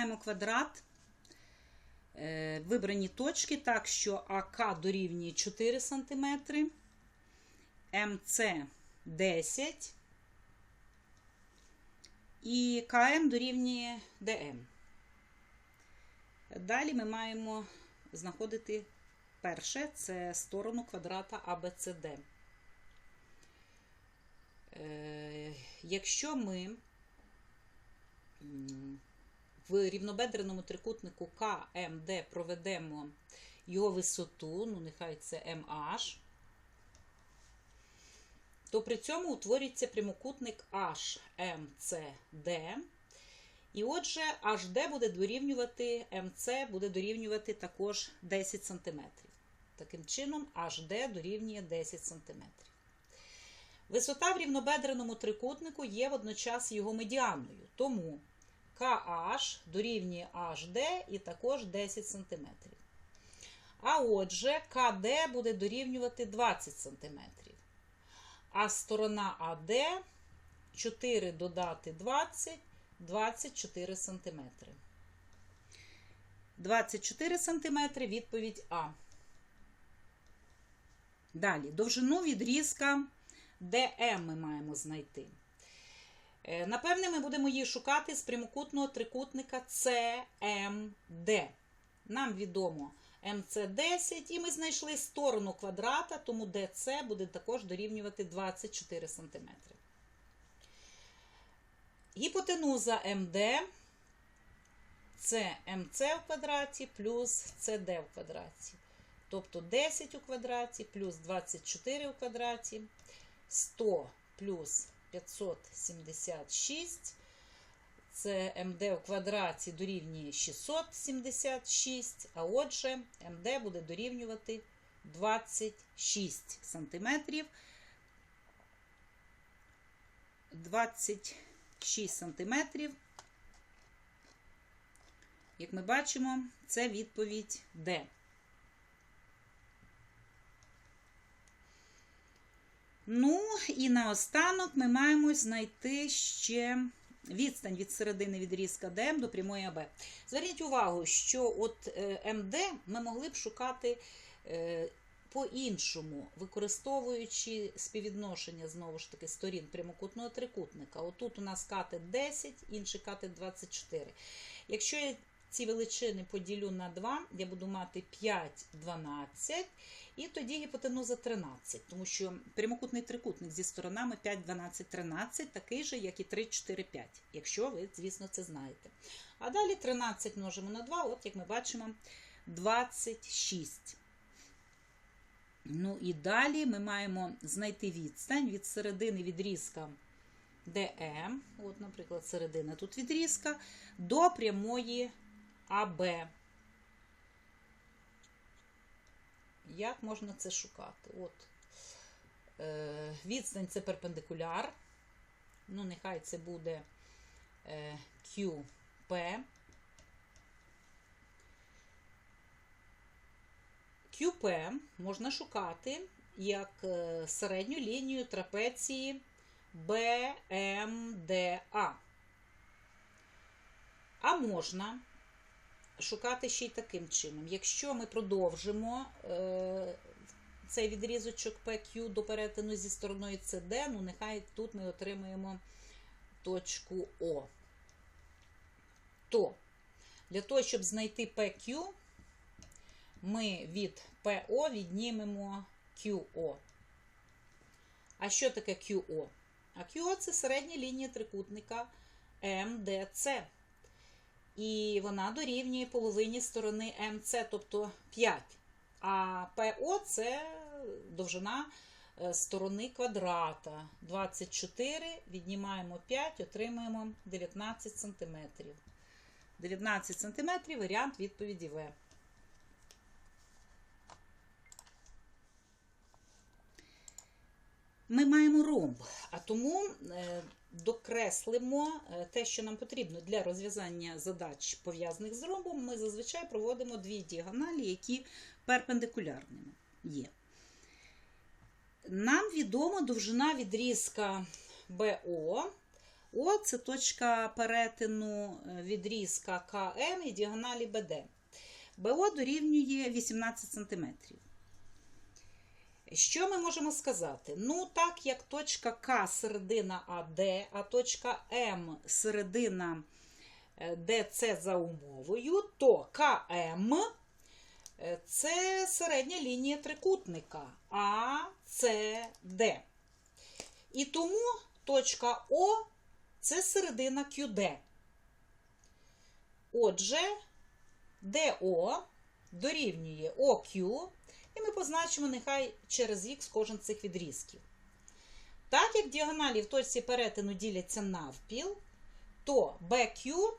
маємо квадрат. Е, Вибрані точки, так що АК дорівнює 4 см, МЦ 10 і КМ дорівнює ДМ. Далі ми маємо знаходити перше це сторону квадрата ABCD. Е, Якщо ми в рівнобедреному трикутнику КМД проведемо його висоту, ну нехай це MH, то при цьому утворюється прямокутник HMCD. І отже, HD буде дорівнювати MC, буде дорівнювати також 10 см. Таким чином, HD дорівнює 10 см. Висота в рівнобедреному трикутнику є водночас його медіаною. Тому KH дорівнює HD і також 10 см. А отже, КД буде дорівнювати 20 см. А сторона АД 4 додати 20 24 см. 24 см відповідь А. Далі, довжину відрізка ДМ ми маємо знайти. Е, Напевне, ми будемо її шукати з прямокутного трикутника CMD. Нам відомо МЦ10, і ми знайшли сторону квадрата, тому DC буде також дорівнювати 24 см. Гіпотенуза МД це МЦ в квадраті плюс СД в квадраті. Тобто 10 у квадраті плюс 24 у квадраті, 100 плюс 576. Це МД в квадраті дорівнює 676, а отже, МД буде дорівнювати 26 сантиметрів. 26 сантиметрів. Як ми бачимо, це відповідь Д. Ну, і наостанок ми маємо знайти ще відстань від середини відрізка ДМ до прямої АБ. Зверніть увагу, що от е, МД ми могли б шукати е, по-іншому, використовуючи співвідношення знову ж таки сторін прямокутного трикутника. Отут у нас катет 10, інший катет 24. Якщо я ці величини поділю на 2, я буду мати 5, 12, і тоді гіпотенуза 13, тому що прямокутний трикутник зі сторонами 5, 12, 13 такий же, як і 3, 4, 5, якщо ви, звісно, це знаєте. А далі 13 множимо на 2, от як ми бачимо, 26. Ну і далі ми маємо знайти відстань від середини відрізка DM, от, наприклад, середина тут відрізка, до прямої АБ. Як можна це шукати? От. Е, відстань це перпендикуляр. Ну, нехай це буде е, QP. QP можна шукати як е, середню лінію трапеції BMDA. А можна шукати ще й таким чином. Якщо ми продовжимо е, цей відрізочок PQ до перетину зі стороною CD, ну нехай тут ми отримаємо точку О. То для того, щоб знайти PQ, ми від PO віднімемо QO. А що таке QO? А QO це середня лінія трикутника MDC. І вона дорівнює половині сторони МЦ, тобто 5. А ПО це довжина е, сторони квадрата. 24, віднімаємо 5, отримаємо 19 см. 19 см варіант відповіді В. Ми маємо ромб, а тому е, докреслимо е, те, що нам потрібно для розв'язання задач, пов'язаних з ромбом. Ми зазвичай проводимо дві діагоналі, які перпендикулярними є. Нам відома довжина відрізка БО О це точка перетину е, відрізка КМ і діагоналі БД. БО дорівнює 18 см. Що ми можемо сказати? Ну, так як точка К середина АД, а точка М середина е, ДЦ за умовою, то КМ е, це середня лінія трикутника АЦД. І тому точка О це середина QD. Отже, ДО дорівнює ОQ, і ми позначимо нехай через Х кожен цих відрізків. Так як діагоналі в точці перетину діляться навпіл, то BQ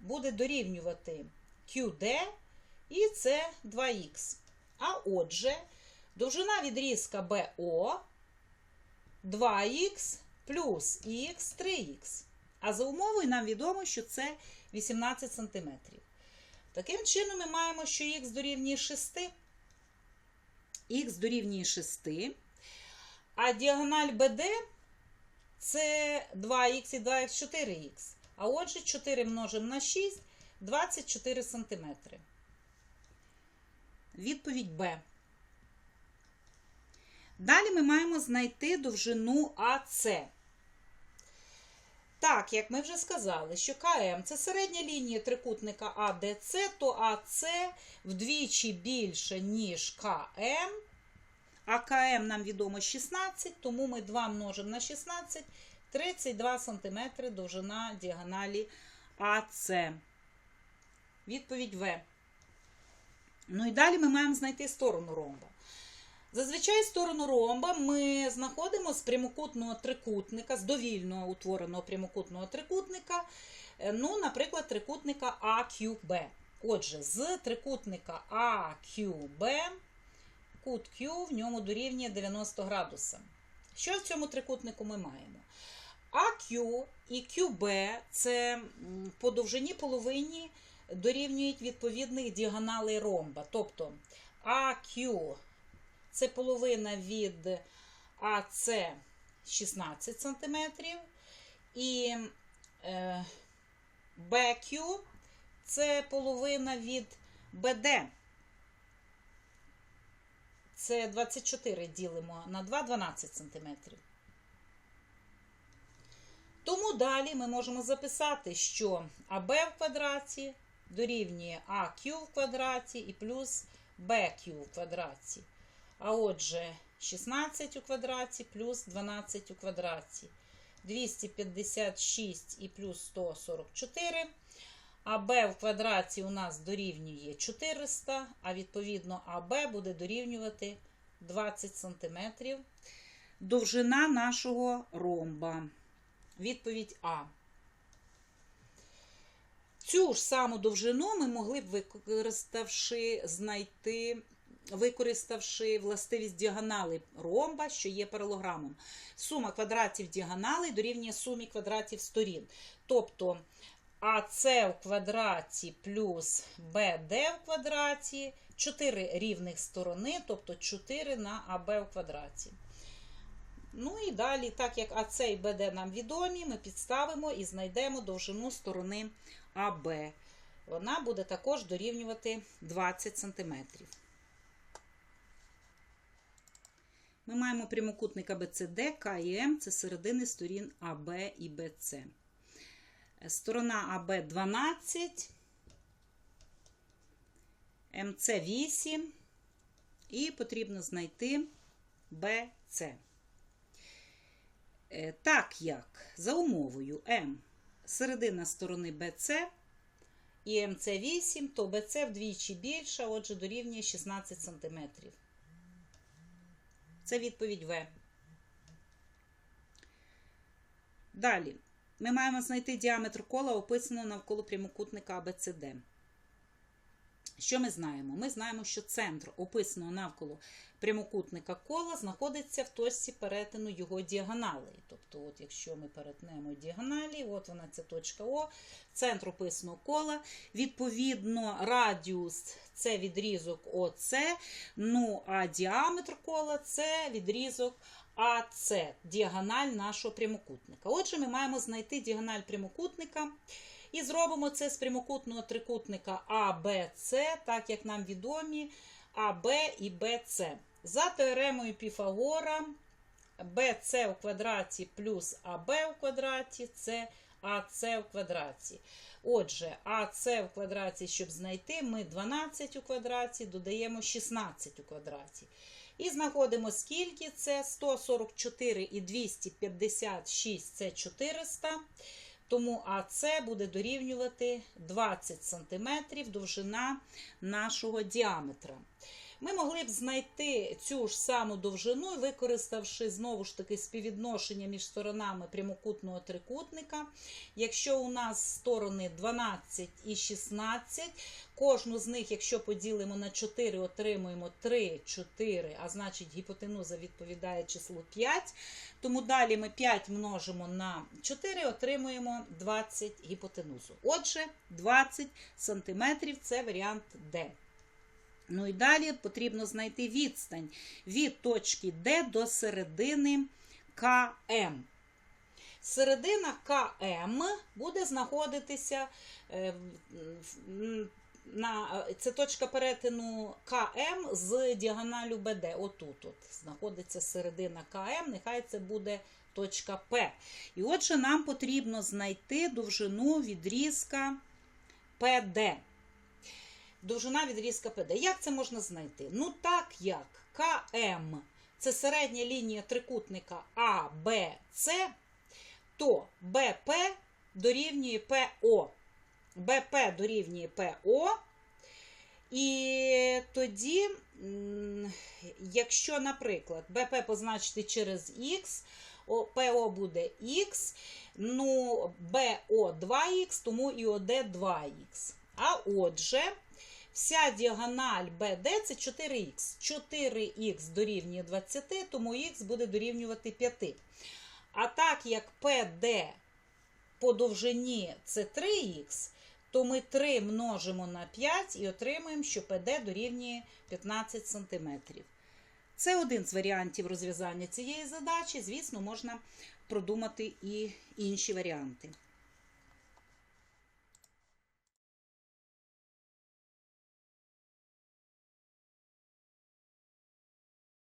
буде дорівнювати QD і це 2х. А отже, довжина відрізка BO 2х плюс х 3х. А за умовою нам відомо, що це 18 см. Таким чином, ми маємо, що х дорівнює 6, х дорівнює 6, а діагональ BD це 2х і 2х 4х. А отже, 4 множимо на 6 24 см. Відповідь Б. Далі ми маємо знайти довжину АС. Так, як ми вже сказали, що КМ це середня лінія трикутника АДЦ, то АС вдвічі більше, ніж КМ. А КМ нам відомо 16, тому ми 2 множимо на 16, 32 см довжина діагоналі АС. Відповідь В. Ну і далі ми маємо знайти сторону ромба. Зазвичай сторону ромба ми знаходимо з прямокутного трикутника, з довільного утвореного прямокутного трикутника, е, ну, наприклад, трикутника AQB. Отже, з трикутника AQB кут Q в ньому дорівнює 90 градусам. Що в цьому трикутнику ми маємо? AQ і QB це по довжині половині дорівнюють відповідних діагоналей ромба. Тобто AQ це половина від АС 16 см. І е, BQ це половина від БД. Це 24 ділимо на 2, 12 см. Тому далі ми можемо записати, що АБ в квадраті дорівнює АQ в квадраті і плюс BQ в квадраті. А отже, 16 у квадраті плюс 12 у квадраті. 256 і плюс 144. А b в квадраті у нас дорівнює 400, а відповідно АБ буде дорівнювати 20 см. Довжина нашого ромба. Відповідь А. Цю ж саму довжину ми могли б, використавши, знайти використавши властивість діагонали ромба, що є паралограмом. Сума квадратів діагоналей дорівнює сумі квадратів сторін. Тобто АС в квадраті плюс БД в квадраті 4 рівних сторони, тобто 4 на АБ в квадраті. Ну і далі, так як АС і БД нам відомі, ми підставимо і знайдемо довжину сторони АБ. Вона буде також дорівнювати 20 см. Ми маємо прямокутник ABCD, К і М це середини сторін АБ і БЦ. Сторона АБ 12, МЦ 8, і потрібно знайти БЦ. Так як за умовою М середина сторони БЦ і МЦ 8, то БЦ вдвічі більша, отже, дорівнює 16 см. Це відповідь В. Далі. Ми маємо знайти діаметр кола, описаного навколо прямокутника ABCD. Що ми знаємо? Ми знаємо, що центр описаного навколо прямокутника кола знаходиться в точці перетину його діагоналей. Тобто, от якщо ми перетнемо діагоналі, от вона ця точка О, центр описаного кола. Відповідно, радіус це відрізок ОЦ, ну а діаметр кола це відрізок АЦ, діагональ нашого прямокутника. Отже, ми маємо знайти діагональ прямокутника. І зробимо це з прямокутного трикутника АБЦ, так як нам відомі АБ і БЦ. За теоремою Піфагора БЦ у квадраті плюс АБ у квадраті це АЦ у квадраті. Отже, АЦ у квадраті, щоб знайти, ми 12 у квадраті додаємо 16 у квадраті. І знаходимо, скільки це 144 і 256 це 400. Тому АС буде дорівнювати 20 см довжина нашого діаметра. Ми могли б знайти цю ж саму довжину, використавши знову ж таки співвідношення між сторонами прямокутного трикутника. Якщо у нас сторони 12 і 16, кожну з них, якщо поділимо на 4, отримуємо 3, 4, а значить гіпотенуза відповідає числу 5. Тому далі ми 5 множимо на 4, отримуємо 20 гіпотенузу. Отже, 20 см це варіант Д. Ну і далі потрібно знайти відстань від точки Д до середини КМ. Середина КМ буде знаходитися е, на це точка перетину КМ з діагоналю БД. Отут от знаходиться середина КМ, нехай це буде точка П. І отже, нам потрібно знайти довжину відрізка ПД. Довжина відрізка ПД. Як це можна знайти? Ну, так як КМ це середня лінія трикутника АБЦ, то БП дорівнює ПО. БП дорівнює ПО. І тоді, якщо, наприклад, БП позначити через Х, ПО буде Х, ну, БО 2х, тому і ОД 2х. А отже, вся діагональ BD це 4х. 4х дорівнює 20, тому х буде дорівнювати 5. А так як PD по довжині це 3х, то ми 3 множимо на 5 і отримуємо, що PD дорівнює 15 см. Це один з варіантів розв'язання цієї задачі. Звісно, можна продумати і інші варіанти.